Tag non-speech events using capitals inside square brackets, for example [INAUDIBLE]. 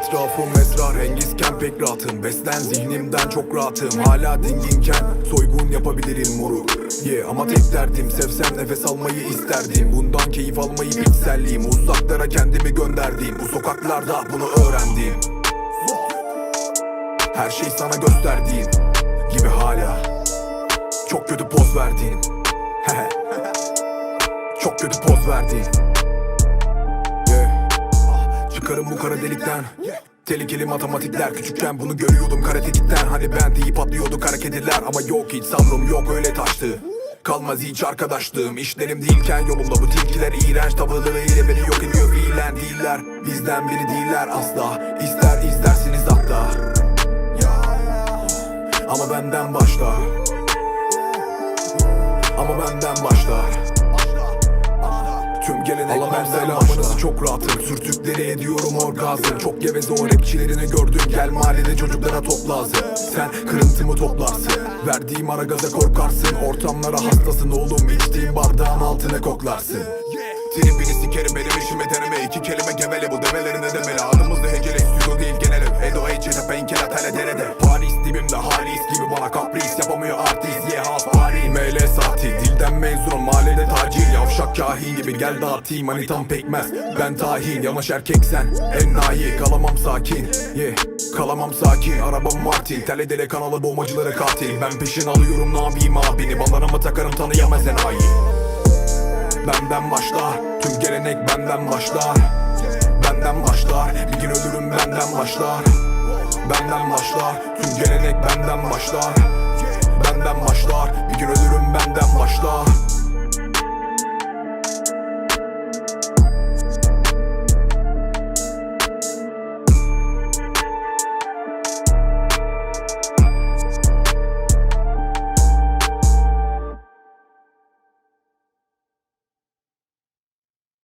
Etrafım esrar Engizken pek rahatım. Beslen zihnimden çok rahatım. Hala dinginken soygun yapabilirim moruk. Yeah ama tek derdim Sevsem nefes almayı isterdim. Bundan keyif almayı pikselliyim Uzaklara kendimi gönderdim. Bu sokaklarda bunu öğrendim. Her şey sana gösterdiğim Gibi hala. Çok kötü poz verdin. [LAUGHS] Çok kötü poz verdin Çıkarım bu kara delikten. Tehlikeli matematikler. Küçükken bunu görüyordum karatetikten Hani ben deyip atlıyorduk kara kediler. Ama yok hiç sabrım yok öyle taştı. Kalmaz hiç arkadaşlığım. İşlerim değilken yolumda bu tilkiler iğrenç tavırlarıyla beni yok ediyor. Fiilen değiller. Bizden biri değiller asla. İster izlersiniz hatta. Ama benden başla Ama benden başla Tüm gelenek Alamam selamınızı çok rahatım. Sürtükleri ediyorum orgazm Çok geveze o rapçilerini gördüm Gel mahallede çocuklara toplazım Sen kırıntımı toplarsın. Verdiğim ara gaza korkarsın. Ortamlara hastasın oğlum. İçtiğim bardağın altına koklarsın. Tripini sikerim benim işime deneme. İki kelime gevele bu demeleri ne demeli? Adımız da hecele stüdyo değil genel ev Edo Ece painkiller tele derede Paris dibimde halis gibi bana kapris Yapamıyor artist. Ye has Paris. ML sahti dilden mezunum kahin gibi gel dağıtayım manitam pekmez. Ben tahin yamaş erkek sen. Enayi kalamam sakin. Yeah. Kalamam sakin. Arabam Martin Tele dele kanalı bombacıları katil. Ben peşin alıyorum yapayım abini Banlarıma takarım tanıyamaz enayi Benden başlar Tüm gelenek benden başlar Benden başlar Bir gün ölürüm benden başlar Benden başlar Tüm gelenek benden başlar Benden başlar Bir gün ölürüm benden başlar